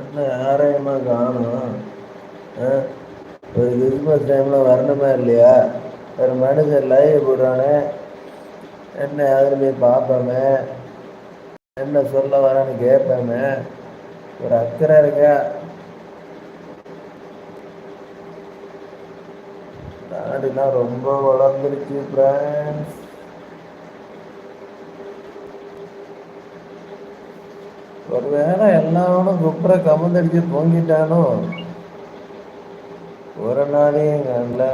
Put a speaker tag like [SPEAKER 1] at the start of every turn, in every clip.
[SPEAKER 1] என்ன யாரையுமா காணும். ஒரு கிறிஸ்மஸ் டைமில் வரணுமா இல்லையா? ஒரு மனுஷன் லைவ் போடுறானே. என்ன யாரும் போய் பார்ப்போமே என்ன சொல்ல வரான்னு கேட்போமே ஒரு அக்கறை இருக்கா? நாடுலாம் ரொம்ப வளர்ந்துருச்சு ஃப்ரெண்ட்ஸ் ஒருவேளை எல்லாவனும் குப்புற கமந்தடிச்சு தூங்கிட்டானோ ஒரு நாளையும் கண்டல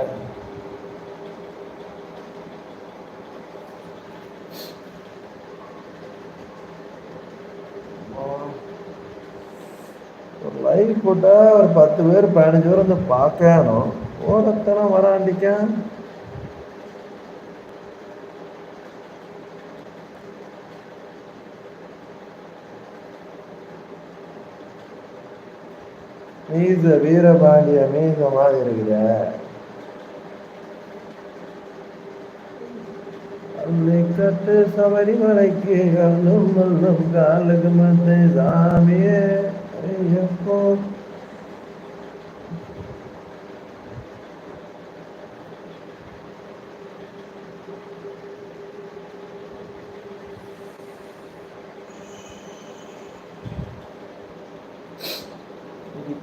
[SPEAKER 1] ஒரு லைவ் போட்டா ஒரு பத்து பேர் பதினஞ்சு பேர் வந்து பார்க்கணும். ஓரத்தனம் வராண்டிக்கான் மீச வீரபாண்டிய மீச மாதிரி இருக்குத கட்டு சபரிமலைக்கு கல்லும் மல்லும் காலுக்கு மத்த சாமியே ஐயப்போ.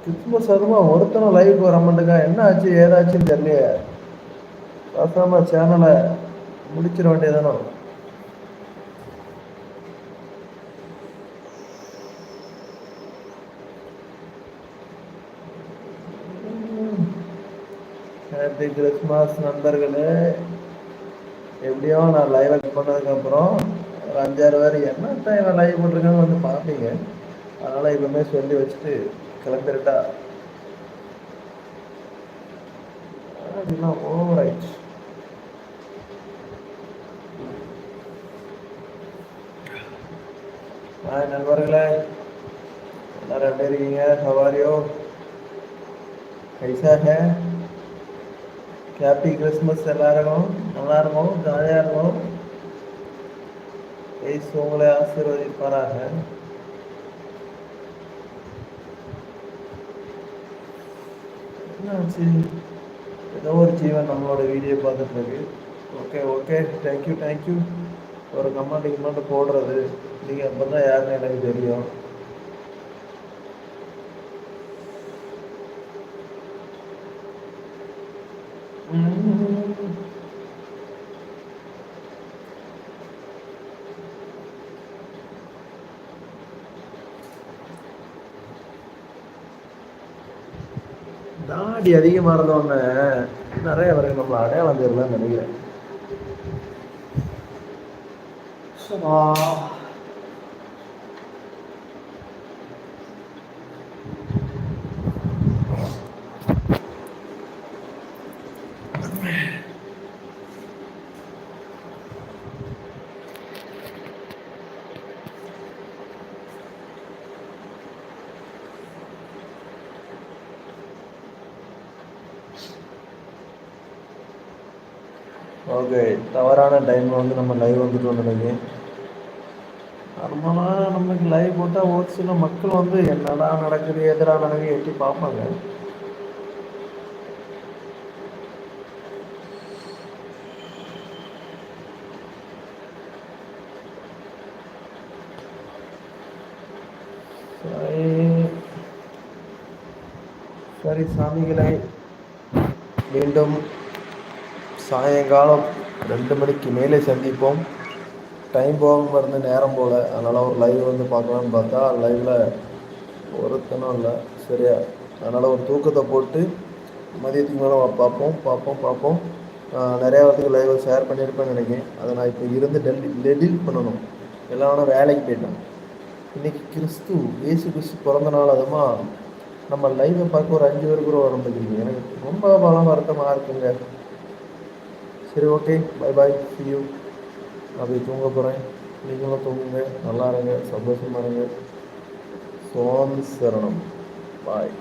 [SPEAKER 1] கிறிஸ்மஸ் அதுமா ஒருத்தனும் லைவ் வர மாட்டேங்க என்ன ஆச்சு ஏதாச்சுன்னு தெரியலையே. பேசாம சேனலை முடிச்சிட வேண்டியதானோ ஹாப்பி கிறிஸ்மஸ் நண்பர்களே. எப்படியோ நான் லைவ் பண்ணதுக்கப்புறம் ஒரு அஞ்சாறு பேர் என்ன டைம் லைவ் போட்டிருக்காங்க வந்து பார்ப்பீங்க. அதனால் இப்போமே சொல்லி வச்சுட்டு கிளம்பிருட்டா அதெல்லாம் ஓவர் ஆயிடுச்சு ஹாய் நண்பர்களே எல்லாரும் எப்படி இருக்கீங்க சவாரியோ கைசா ஹே ஹாப்பி கிறிஸ்மஸ் எல்லாருக்கும் நல்லா இருக்கும் ஜாலியாக இருக்கும் ஏசு உங்களை ஆசீர்வதிப்பாராக சரி ஏதோ ஒரு ஜீவன் நம்மளோட வீடியோ பார்த்துட்டு இருக்கு okay okay thank you thank you ஒரு கமெண்ட் கமெண்ட் போடுறது நீங்கள் அப்போ தான் யாருன்னு எனக்கு தெரியும் தாடி அதிகமாக இருந்தோடனே நிறைய பேருக்கு நம்மளை அடையாளம் தெரியலன்னு நினைக்கிறேன். ஓகே தவறான டைமில் வந்து நம்ம லைவ் வந்துட்டு நினைக்கிறேன் நார்மலாக நம்மளுக்கு லைவ் போட்டால் ஒரு சில மக்கள் வந்து என்னடா நடக்குது எதிராக நடக்குது எட்டி பார்ப்பாங்க. சரி. சரி சாமிகளை மீண்டும் சாயங்காலம் ரெண்டு மணிக்கு மேலே சந்திப்போம். டைம் போகாமல் இருந்து நேரம் போல் அதனால் ஒரு லைவ் வந்து பார்க்கலான்னு பார்த்தா லைவில் ஒருத்தனும் இல்லை. சரியா? அதனால் ஒரு தூக்கத்தை போட்டு மதியத்துக்கு மேலே பார்ப்போம் பார்ப்போம் பார்ப்போம். நிறையா வாரத்துக்கு லைவை ஷேர் பண்ணியிருப்பேன்னு நினைக்கிறேன். அதை நான் இப்போ இருந்து டெல்லி டெலிட் பண்ணணும். எல்லாம் வேலைக்கு போயிட்டேன் இன்றைக்கி கிறிஸ்து ஏசு கிறிஸ்து பிறந்த நாள் அதுமாக நம்ம லைவை பார்க்க ஒரு அஞ்சு பேர் கூட வர முடியுங்க எனக்கு ரொம்ப பலம் வருத்தமாக இருக்குங்க. சரி okay bye bye see you அப்படி தூங்க போகிறேன் நீங்களும் தூங்குங்க நல்லா இருங்க சந்தோஷமாக இருங்க சோம் சரணம் பாய்